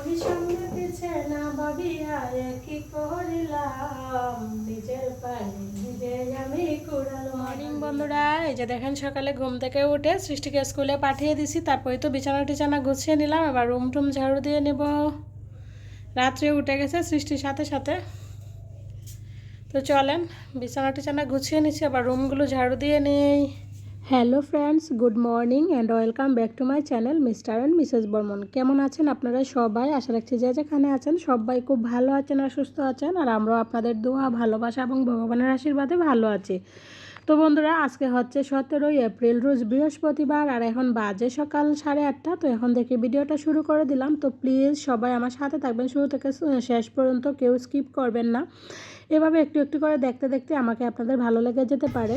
আমি সামনে পিছে না ভাবিয়া কি করিলাম। নিজের পায়ে নিজে আমি কুড়াল মর্নিং বন্ধুরা এই যে দেখেন সকালে ঘুম থেকে উঠে সৃষ্টিকে স্কুলে পাঠিয়ে দিছি তারপরে তো বিছানা টিছানা গুছিয়ে নিলাম এবার রুম টুম ঝাড়ু দিয়ে নেব। রাত্রে উঠে গেছে সৃষ্টির সাথে সাথে। তো চলেন বিছানা টিছানা গুছিয়ে নিচ্ছি আবার রুমগুলো ঝাড়ু দিয়ে নেই। Hello friends good morning and welcome back to my channel mister and missus Barman কেমন আছেন আপনারা সবাই? আশা রাখছি যে যেখানে আছেন সবাই খুব ভালো আছেন আর সুস্থ আছেন আর আমরাও আপনাদের দোয়া, ভালোবাসা এবং ভগবানের আশীর্বাদে ভালো আছি। তো বন্ধুরা, আজকে হচ্ছে সতেরোই এপ্রিল, রোজ বৃহস্পতিবার আর এখন বাজে সকাল সাড়ে আটটা। তো এখন থেকে ভিডিওটা শুরু করে দিলাম। তো প্লিজ সবাই আমার সাথে থাকবেন। শুরু থেকে শেষ পর্যন্ত কেউ স্কিপ করবেন না। এভাবে একটু একটু করে দেখতে দেখতে আমাকে আপনাদের ভালো লেগে যেতে পারে।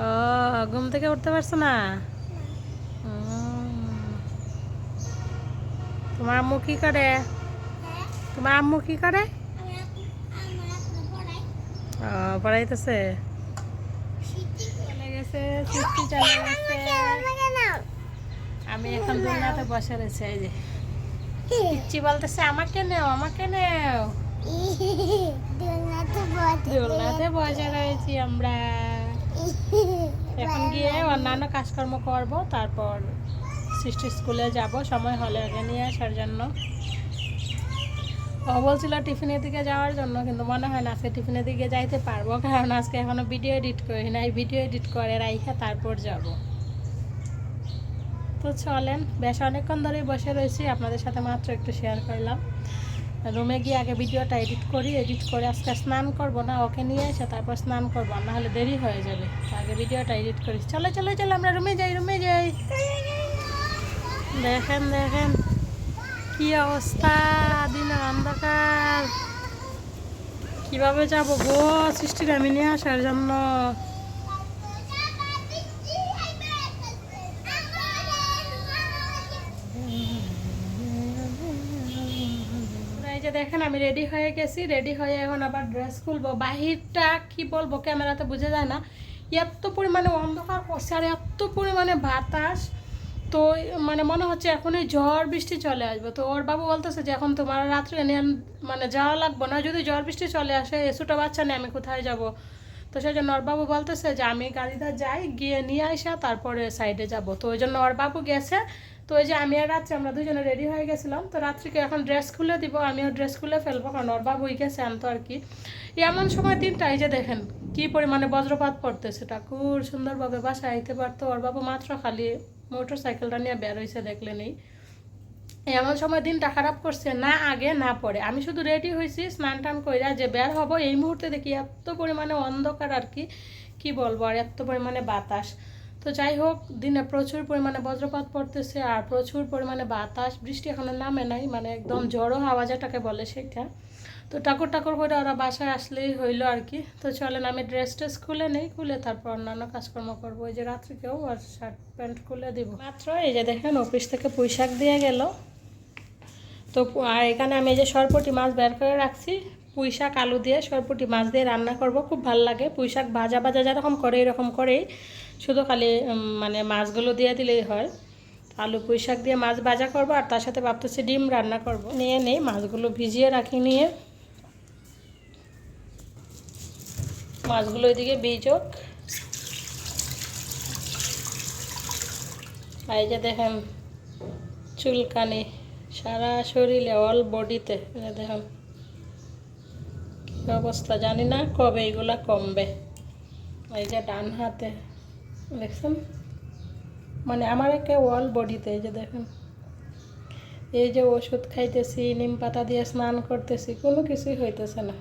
ও ঘুম থেকে উঠতে পারছ না? তোমার আম্মু কি করে? তোমার আম্মু কি করে? পড়াইতেছে। আমি এখন দুনিয়াতে বসে রয়েছে এই যে। পিচ্ছি বলতেছে আমাকে নেও আমাকে নেও। দোলনাতে বসে রয়েছি আমরা। এখন গিয়ে অন্যান্য কাজকর্ম করব, তারপর সৃষ্টি স্কুলে যাব, সময় হলে ওকে নিয়ে আসার জন্য। ও বলছিল টিফিনের দিকে যাওয়ার জন্য, কিন্তু মনে হয় না আজকে টিফিনের দিকে যাইতে পারব, কারণ আজকে এখনও ভিডিও এডিট করি না এই ভিডিও এডিট করে রাইখা তারপর যাব। তো চলেন, বেশ অনেকক্ষণ ধরেই বসে রয়েছি, আপনাদের সাথে মাত্র একটু শেয়ার করলাম। রুমে গিয়ে আগে ভিডিওটা এডিট করি, এডিট করে আজকে স্নান করব না, ওকে নিয়ে এসে তারপর স্নান করব না হলে দেরি হয়ে যাবে। আগে ভিডিওটা এডিট করি। চলো চলো চলো, আমরা রুমে যাই রুমে যাই। দেখেন দেখেন, কি অবস্থা, দিনের অন্ধকার। কীভাবে যাব গো সৃষ্টির আমি নিয়ে আসার জন্য এই যে দেখেন, আমি রেডি হয়ে গেছি রেডি হয়ে এখন আবার ড্রেস খুলবো। বাহিরটা কি বলব, ক্যামেরাতে বোঝা যায় না। এত পরিমাণে অন্ধকার করছে আর এত পরিমাণে বাতাস। তো মানে মনে হচ্ছে এখনই ঝড় বৃষ্টি চলে আসবে। তো ওর বাবু বলতেছে যে, এখন তোমার রাত্রে নিয়ে মানে যাওয়া লাগবে না। যদি ঝড় বৃষ্টি চলে আসে ছোটো বাচ্চা নিয়ে আমি কোথায় যাব? তো সেই জন্য ওর বাবু বলতেছে যে, আমি গাড়িটা যাই, গিয়ে নিয়ে আসা তারপরে সাইডে যাব। তো ওই জন্য ওর বাবু গেছে। তো ওই যে আমি আর রাত্রে আমরা দুজনে রেডি হয়ে গেছিলাম, তো রাত্রিকে এখন ড্রেস খুলে দিব, আমিও ড্রেস খুলে ফেলব, কারণ ওর বাবুই গেছে আনতো আর কি। এমন সময় দিনটা এই যে দেখেন কি পরিমাণে বজ্রপাত পড়তেছে, ঠাকুর সুন্দরভাবে বাসায় আইতে পারতো, ওর বাবু মাত্র খালি মোটর সাইকেলটা নিয়ে বের হয়েছে দেখলে নেই। এমন সময় দিনটা খারাপ করছে, না আগে, না পরে। আমি শুধু রেডি হয়েছি স্নান টান কইরা যে বের হব, এই মুহূর্তে দেখি এত পরিমাণে অন্ধকার আর কি কি বলব, আর এত পরিমাণে বাতাস। তো যাই হোক, দিনে প্রচুর পরিমাণে বজ্রপাত পড়তেছে আর প্রচুর পরিমাণে বাতাস, বৃষ্টি এখনও নামে নাই মানে একদম জড়ো হাওয়া বলে সেটা। তো টাকুর টাকুর করে ওরা বাসায় আসলেই হইল আর কি। তো চলেন আমি ড্রেস ট্রেস খুলে নেই, খুলে তারপর অন্যান্য কাজকর্ম করব। ওই যে রাত্রিকেও আর শার্ট প্যান্ট খুলে দিব। মাত্র এই যে দেখেন, অফিস থেকে পুঁইশাক দিয়ে গেল। তো আর এখানে আমি এই যে সরপটি মাছ বের করে রাখছি। পুঁই শাক আলু দিয়ে সরপুটি মাছ দিয়ে রান্না করব, খুব ভালো লাগে। পুঁই শাক ভাজা ভাজা যেরকম করে, এরকম করেই। শুধু খালি মানে মাছগুলো দিয়ে দিলেই হয়। আলু, পুঁই শাক দিয়ে মাছ ভাজা করব আর তার সাথে ভাবতেছি ডিম রান্না করব। নিয়ে নেই মাছগুলো ভিজিয়ে রাখি নিয়ে। মাছগুলো বীজক আর এই যে দেখেন, চুলকানি সারা শরীরে অল বডিতে দেখেন, কি অবস্থা জানি না কবে এইগুলা কমবে। এই যে ডান হাতে। দেখছেন? মানে আমার একটা অল বডিতে এই যে দেখেন। এই যে ওষুধ খাইতেছি, নিম পাতা দিয়ে স্নান করতেছি, কোনো কিছুই হইতেছে না।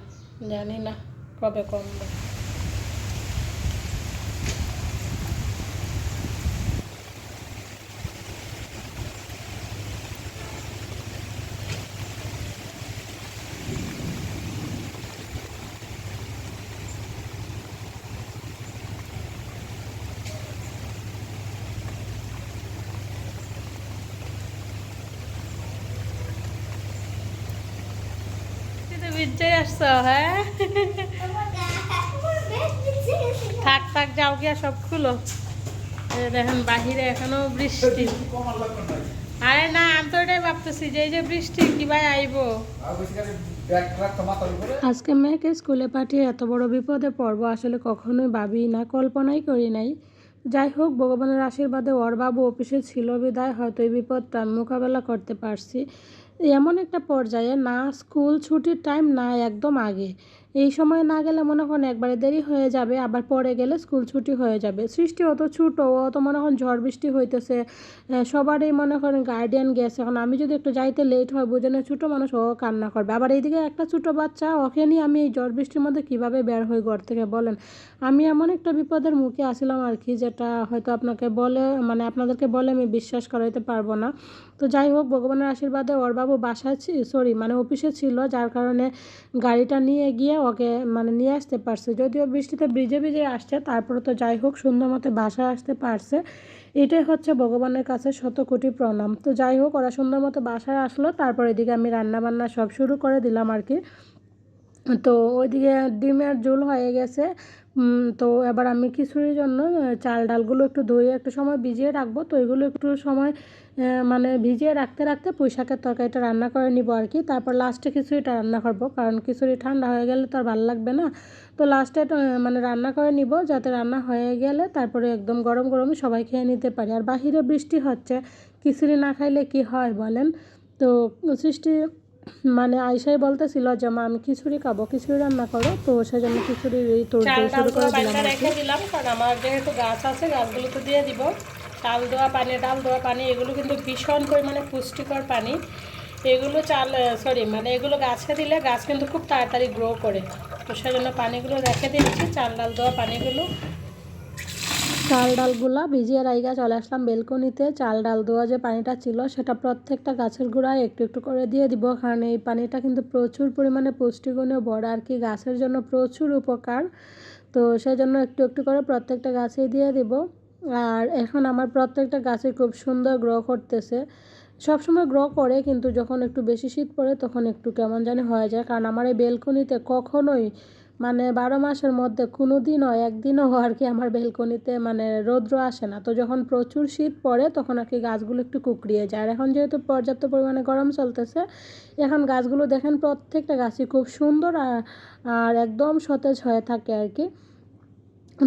জানি না কবে কমবে। তুই আসছো হ্যাঁ? থাক থাক, যাও গিয়া, সব খুলো। দেখেন, বাহিরে এখনও বৃষ্টি। আরে না, আমি তো ওটাই ভাবতেছি যে এই যে বৃষ্টি কীভাবে আইবো? আজকে মেয়েকে স্কুলে পাঠিয়ে এত বড় বিপদে পড়ব, আসলে কখনোই ভাবি না, কল্পনাই করি নাই। যাই হোক, ভগবানের আশীর্বাদে ওর বাবু অফিসে ছিল, বিদায়, হয়তো এই বিপদটা মোকাবেলা করতে পারছি। এমন একটা পর্যায়ে না স্কুল ছুটির টাইম না একদম আগে। এই সময় না গেলে মনে করেন একবারে দেরি হয়ে যাবে, আবার পরে গেলে স্কুল ছুটি হয়ে যাবে। সৃষ্টি অত ছোটো অত মনে করেন ঝড় বৃষ্টি হইতেছে। সবারই মনে করেন গার্ডিয়ান গেছে। এখন আমি যদি একটু যাইতে লেট হয়, বুঝে না ছোটো মানুষ, ও কান্না করবে। আবার এইদিকে একটা ছোটো বাচ্চা, ওকে আমি এই ঝড় বৃষ্টির মধ্যে কীভাবে বের হই ঘর থেকে বলেন? আমি এমন একটা বিপদের মুখে আসছিলাম আর কি, যেটা হয়তো আপনাকে বলে মানে আপনাদেরকে বলে আমি বিশ্বাস করাইতে পারব না। তো যাই হোক, ভগবানের আশীর্বাদে ওর বাবু বাসায় সরি মানে অফিসে ছিল, যার কারণে গাড়িটা নিয়ে গিয়ে ওকে মানে নিয়ে আসতে পারছে। যদিও বৃষ্টিতে ভিজে ভিজে আসছে, তারপরে তো যাই হোক, সুন্দর মতো বাসায় আসতে পারছে। এটাই হচ্ছে ভগবানের কাছে শত কোটি প্রণাম। তো যাই হোক, ওরা সুন্দর মতো বাসায় আসলো, তারপর এদিকে আমি রান্না বান্না সব শুরু করে দিলাম আর কি। তো ওইদিকে ডিমের ঝোল হয়ে গেছে। তো এবার আমি খিচুড়ির জন্য চাল ডালগুলো একটু ধুয়ে একটু সময় ভিজিয়ে রাখব। তো এগুলো একটু সময় মানে ভিজিয়ে রাখতে রাখতে পুঁই শাকের তরকারিটা রান্না করে নিব আর কি। তারপর লাস্টে খিচুড়িটা রান্না করব, কারণ খিচুড়ি ঠান্ডা হয়ে গেলে তো আর ভালো লাগবে না। তো লাস্টে মানে রান্না করে নিব, যাতে রান্না হয়ে গেলে তারপরে একদম গরম গরম সবাই খেয়ে নিতে পারি। আর বাহিরে বৃষ্টি হচ্ছে, খিচুড়ি না খাইলে কি হয় বলেন? তো সৃষ্টি মানে আয়সাই বলতেছিল যে মা আমি খিচুড়ি খাব খিচুড়ি রান্না করো। তো সেজন্য খিচুড়ির এই তোর শুরু করে দিলাম রেখে দিলাম কারণ আমার যেহেতু গাছ আছে গাছগুলো তো দিয়ে দিব। চাল দেওয়া পানি ডাল দেওয়া পানি এগুলো কিন্তু ভীষণ পরিমাণে পুষ্টিকর পানি। এগুলো চাল সরি মানে এগুলো গাছে দিলে গাছ কিন্তু খুব তাড়াতাড়ি গ্রো করে। তো সেজন্য পানিগুলো রেখে দিয়েছি চাল ডাল দেওয়া পানিগুলো। চাল ডালগুলা ভিজিয়ে রাইগা চলে আসলাম বেলকনিতে। চাল ডাল দেওয়া যে পানিটা ছিল সেটা প্রত্যেকটা গাছের গোড়ায় একটু একটু করে দিয়ে দিব, কারণ এই পানিটা কিন্তু প্রচুর পরিমাণে পুষ্টিগুণে বড় আর কি, গাছের জন্য প্রচুর উপকার। তো সেই জন্য একটু একটু করে প্রত্যেকটা গাছেই দিয়ে দিব। আর এখন আমার প্রত্যেকটা গাছে খুব সুন্দর গ্রো করতেছে। সবসময় গ্রো করে, কিন্তু যখন একটু বেশি শীত পড়ে তখন একটু কেমন জানি হয়ে যায়, কারণ আমার এই বেলকনিতে কখনোই মানে বারো মাসের মধ্যে কোনো দিনও একদিনও আর কি আমার বেলকনিতে মানে রৌদ্র আসে না। তো যখন প্রচুর শীত পড়ে, তখন আর কি গাছগুলো একটু কুকড়িয়ে যায়। আর এখন যেহেতু পর্যাপ্ত পরিমাণে গরম চলতেছে, এখন গাছগুলো দেখেন প্রত্যেকটা গাছই খুব সুন্দর আর একদম সতেজ হয়ে থাকে আর কি।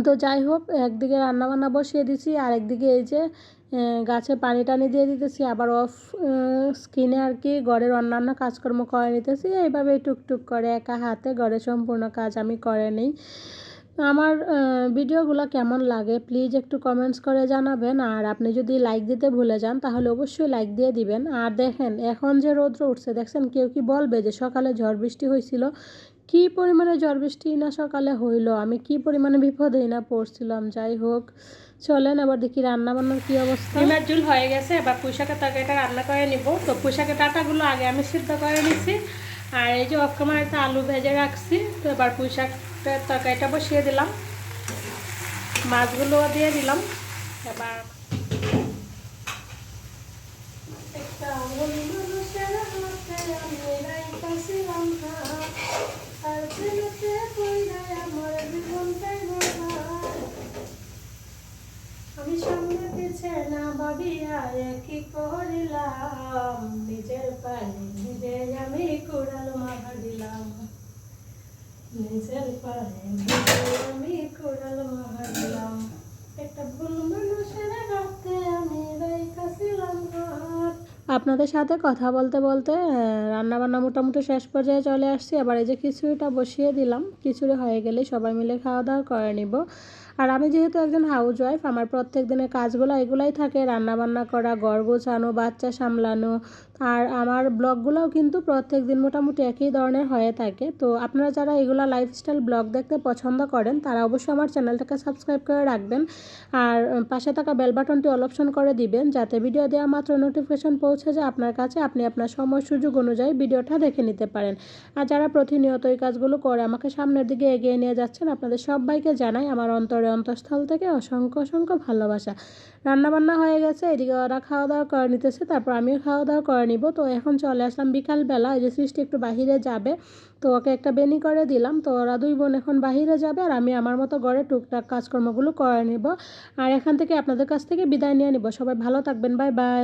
তো যাই হোক, একদিকে রান্নাবান্না বসিয়ে দিছি আর একদিকে এই যে গাছে পানি টানি দিয়ে দিতেছি, আবার অফ স্কিনে আর কি ঘরের অন্যান্য কাজকর্ম করে নিতেছি, এইভাবে টুকটুক করে একা হাতে ঘরের সম্পূর্ণ কাজ আমি করে নিই। আমার ভিডিওগুলো কেমন লাগে প্লিজ একটু কমেন্টস করে জানাবেন, আর আপনি যদি লাইক দিতে ভুলে যান তাহলে অবশ্যই লাইক দিয়ে দিবেন। আর দেখেন, এখন যে রৌদ্র উঠছে, দেখছেন কেউ কি বলবে যে সকালে ঝড় বৃষ্টি হয়েছিল? কি পরিমাণে ঝড় বৃষ্টি না সকালে হইল? আমি কি পরিমাণে বিপদেই না পড়ছিলাম? যাই হোক, চলেন আবার দেখি রান্না বান্নার কি অবস্থা। ডিমের ঝুল হয়ে গেছে, এবার পুঁইশাকের তরকারিটা রান্না করে নিব। তো পুঁইশাকের ডাটাগুলো আগে আমি সিদ্ধ করে নিছি, আর এই যে একটা আলু ভেজে রাখছি, তো এবার পুঁইশাকের তরকারিটা বসিয়ে দিলাম। মাছগুলো দিয়ে দিলাম। এবার একটা আর প্রেমেতে আমার। আমি সামনে পিছে না ভাবিয়া কি করিলাম নিজের পায়ে নিজে আমি কুড়াল মারিলাম নিজের পায়ে নিজে আমি কুড়াল মারিলাম একটা ভুল মানুষের হাতে আমি রাইতাছিলাম হাত আপনাদের সাথে কথা বলতে বলতে রান্না বান্না মোটামুটি শেষ পর্যায়ে চলে আসছি। আবার এই যে খিচুড়িটা বসিয়ে দিলাম, খিচুড়ি হয়ে গেলে সবাই মিলে খাওয়া দাওয়া করে নিব। আর আমি যেহেতু একজন হাউস ওয়াইফ আমার প্রত্যেক দিনের কাজগুলো এগুলাই থাকে। রান্না বান্না করা, ঘর গোছানো, বাচ্চা সামলানো। আর আমার ব্লগগুলোও কিন্তু প্রত্যেক দিন মোটামুটি একই ধরনের হয়ে থাকে। তো আপনারা যারা এগুলো লাইফস্টাইল ব্লগ দেখতে পছন্দ করেন, তারা অবশ্যই আমার চ্যানেলটাকে সাবস্ক্রাইব করে রাখবেন। আর পাশে থাকা বেল বাটনটি অল অপশন করে দিবেন, যাতে ভিডিও দেওয়া মাত্র নোটিফিকেশন পৌঁছে যায় আপনার কাছে। আপনি আপনার সময়, সুযোগ অনুযায়ী ভিডিওটা দেখে নিতে পারেন। আর যারা প্রতিনিয়ত এই কাজগুলো করে আমাকে সামনের দিকে এগিয়ে নিয়ে যাচ্ছেন, আপনাদের সবাইকে জানাই আমার অন্তরে অন্তঃস্থল থেকে অসংখ্য অসংখ্য ভালোবাসা। রান্না বান্না হয়ে গেছে, এদিকে ওরা খাওয়া দাওয়া করে নিতেছে, তারপর আমিও খাওয়া দাওয়া করে নিব। তো এখন চলে আসলাম বিকালবেলা, এই যে সৃষ্টি একটু বাহিরে যাবে, তো ওকে একটা বেনি করে দিলাম। তো ওরা দুই বোন এখন বাহিরে যাবে আর আমি আমার মতো ঘরে টুকটাক কাজকর্মগুলো করে নিব। আর এখান থেকে আপনাদের কাছ থেকে বিদায় নিয়ে নিব। সবাই ভালো থাকবেন বাই বাই